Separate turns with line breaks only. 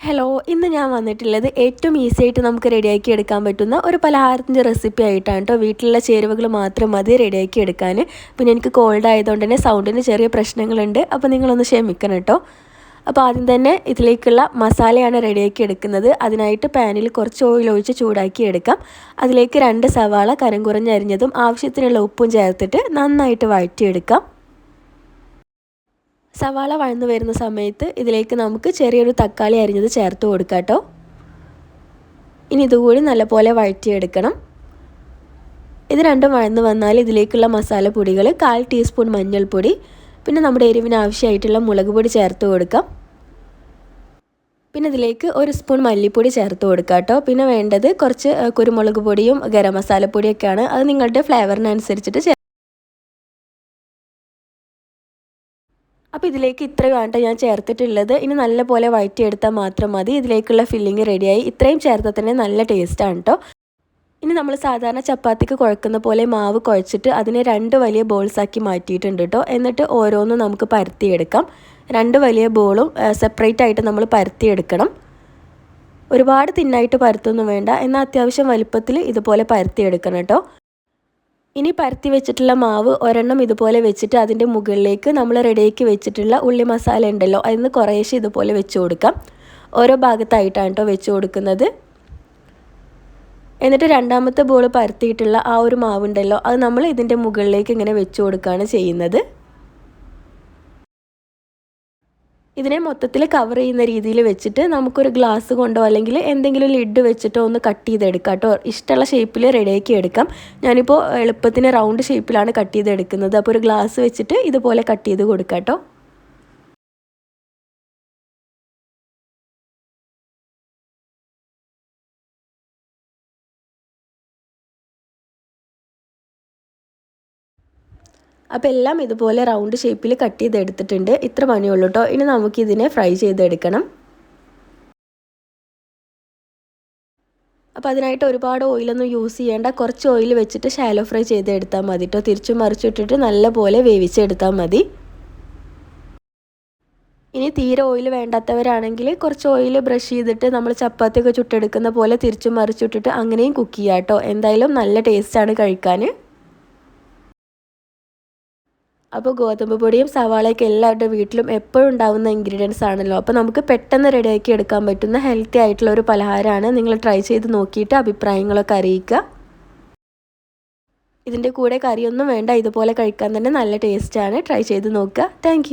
Hello ഇന്ന് ഞാൻ വന്നിട്ടുള്ളത് ഏറ്റവും ഈസി ആയിട്ട് നമുക്ക് റെഡിയാക്കി എടുക്കാൻ പറ്റുന്ന ഒരു പലഹാരത്തിന്റെ റെസിപ്പി ആയിട്ടാണ് കേട്ടോ വീട്ടിലുള്ള ചേരുവകൾ മാത്രം മതി റെഡിയാക്കി എടുക്കാൻ പിന്നെ എനിക്ക് കോൾഡ് ആയതുകൊണ്ട് തന്നെ സൗണ്ടിന് ചെറിയ പ്രശ്നങ്ങളുണ്ട്. അപ്പോൾ നിങ്ങളൊന്ന് ക്ഷമിക്കണം കേട്ടോ അപ്പോൾ ആദ്യം തന്നെ ഇതിലേക്കുള്ള മസാലയാണ് റെഡിയാക്കി എടുക്കുന്നത്. അതിനായിട്ട് പാനിൽ കുറച്ച് ഓയിൽ ഒഴിച്ച് ചൂടാക്കി എടുക്കാം. അതിലേക്ക് രണ്ട് സവാള കരം കുറഞ്ഞരിഞ്ഞതും ആവശ്യത്തിനുള്ള ഉപ്പും ചേർത്തിട്ട് നന്നായിട്ട് വഴറ്റിയെടുക്കാം. സവാള വഴന്നു വരുന്ന സമയത്ത് ഇതിലേക്ക് നമുക്ക് ചെറിയൊരു തക്കാളി അരിഞ്ഞത് ചേർത്ത് കൊടുക്കാം കേട്ടോ. ഇനി ഇതുകൂടി നല്ലപോലെ വഴറ്റിയെടുക്കണം. ഇത് രണ്ടും വഴന്നു വന്നാൽ ഇതിലേക്കുള്ള മസാലപ്പൊടികൾ കാൽ ടീസ്പൂൺ മഞ്ഞൾപ്പൊടി പിന്നെ നമ്മുടെ എരിവിന് ആവശ്യമായിട്ടുള്ള മുളക് പൊടി ചേർത്ത് കൊടുക്കാം. പിന്നെ ഇതിലേക്ക് ഒരു സ്പൂൺ മല്ലിപ്പൊടി ചേർത്ത് കൊടുക്കുക കേട്ടോ. പിന്നെ വേണ്ടത് കുറച്ച് കുരുമുളക് പൊടിയും ഗരം മസാലപ്പൊടിയൊക്കെയാണ് അത് നിങ്ങളുടെ ഫ്ലേവറിനനുസരിച്ചിട്ട് അപ്പോൾ ഇതിലേക്ക് ഇത്രയുമാണ് ഞാൻ ചേർത്തിട്ടുള്ളത്. ഇനി നല്ലപോലെ വഴറ്റിയെടുത്താൽ മാത്രം മതി. ഇതിലേക്കുള്ള ഫില്ലിങ് റെഡിയായി ഇത്രയും ചേർത്താൽ തന്നെ നല്ല ടേസ്റ്റാണ് കേട്ടോ ഇനി നമ്മൾ സാധാരണ ചപ്പാത്തിക്ക് കുഴക്കുന്ന പോലെ മാവ് കുഴച്ചിട്ട് അതിനെ രണ്ട് വലിയ ബോൾസാക്കി മാറ്റിയിട്ടുണ്ട് കേട്ടോ എന്നിട്ട് ഓരോന്നും നമുക്ക് പരത്തിയെടുക്കാം. രണ്ട് വലിയ ബോളും സെപ്പറേറ്റ് ആയിട്ട് നമ്മൾ പരത്തിയെടുക്കണം. ഒരുപാട് തിന്നായിട്ട് പരത്തൊന്നും വേണ്ട. എന്നാൽ അത്യാവശ്യം വലുപ്പത്തിൽ ഇതുപോലെ പരത്തിയെടുക്കണം കേട്ടോ ഇനി പരത്തി വെച്ചിട്ടുള്ള മാവ് ഒരെണ്ണം ഇതുപോലെ വെച്ചിട്ട് അതിന്റെ മുകളിലേക്ക് നമ്മൾ റെഡിയാക്കി വെച്ചിട്ടുള്ള ഉള്ളി മസാല ഉണ്ടല്ലോ അതിന് കുറേശ്ശെ ഇതുപോലെ വെച്ച് കൊടുക്കാം. ഓരോ ഭാഗത്തായിട്ടാണ് കേട്ടോ വെച്ച് കൊടുക്കുന്നത്. എന്നിട്ട് രണ്ടാമത്തെ ബോൾ പരത്തിയിട്ടുള്ള ആ ഒരു മാവുണ്ടല്ലോ അത് നമ്മൾ ഇതിന്റെ മുകളിലേക്ക് ഇങ്ങനെ വെച്ച് കൊടുക്കുകയാണ് ചെയ്യുന്നത്. ഇതിനെ മൊത്തത്തിൽ കവർ ചെയ്യുന്ന രീതിയിൽ വെച്ചിട്ട് നമുക്കൊരു ഗ്ലാസ് കൊണ്ടോ അല്ലെങ്കിൽ എന്തെങ്കിലും ലിഡ് വെച്ചിട്ടോ ഒന്ന് കട്ട് ചെയ്തെടുക്കാം കേട്ടോ. ഇഷ്ടമുള്ള ഷേപ്പിൽ റെഡിയാക്കി എടുക്കാം. ഞാനിപ്പോൾ എളുപ്പത്തിന് റൗണ്ട് ഷേപ്പിലാണ് കട്ട് ചെയ്തെടുക്കുന്നത്. അപ്പോൾ ഒരു ഗ്ലാസ് വെച്ചിട്ട് ഇതുപോലെ കട്ട് ചെയ്ത് കൊടുക്കാം കേട്ടോ. അപ്പോൾ എല്ലാം ഇതുപോലെ റൗണ്ട് ഷേപ്പിൽ കട്ട് ചെയ്തെടുത്തിട്ടുണ്ട്. ഇത്ര പണിയുള്ളൂ കേട്ടോ ഇനി നമുക്കിതിനെ ഫ്രൈ ചെയ്തെടുക്കണം. അപ്പോൾ അതിനായിട്ട് ഒരുപാട് ഓയിലൊന്നും യൂസ് ചെയ്യേണ്ട. കുറച്ച് ഓയിൽ വെച്ചിട്ട് ഷാലോ ഫ്രൈ ചെയ്തെടുത്താൽ മതി കേട്ടോ തിരിച്ചും മറിച്ചിട്ടിട്ട് നല്ലപോലെ വേവിച്ചെടുത്താൽ മതി. ഇനി തീരെ ഓയിൽ വേണ്ടാത്തവരാണെങ്കിൽ കുറച്ച് ഓയിൽ ബ്രഷ് ചെയ്തിട്ട് നമ്മൾ ചപ്പാത്തിയൊക്കെ ചുട്ടെടുക്കുന്ന പോലെ തിരിച്ചു മറിച്ചിട്ടിട്ട് അങ്ങനെയും കുക്ക് ചെയ്യാം കേട്ടോ എന്തായാലും നല്ല ടേസ്റ്റാണ് കഴിക്കാൻ. അപ്പോൾ ഗോതമ്പ് പൊടിയും സവാളയൊക്കെ എല്ലാവരുടെ വീട്ടിലും എപ്പോഴും ഉണ്ടാകുന്ന ഇൻഗ്രീഡിയൻസ് ആണല്ലോ. അപ്പോൾ നമുക്ക് പെട്ടെന്ന് റെഡിയാക്കി എടുക്കാൻ പറ്റുന്ന ഹെൽത്തി ആയിട്ടുള്ള ഒരു പലഹാരമാണ്. നിങ്ങൾ ട്രൈ ചെയ്ത് നോക്കിയിട്ട് അഭിപ്രായങ്ങളൊക്കെ അറിയിക്കുക. ഇതിന്റെ കൂടെ കറിയൊന്നും വേണ്ട. ഇതുപോലെ കഴിക്കാൻ തന്നെ നല്ല ടേസ്റ്റാണ് ട്രൈ ചെയ്ത് നോക്കുക. താങ്ക്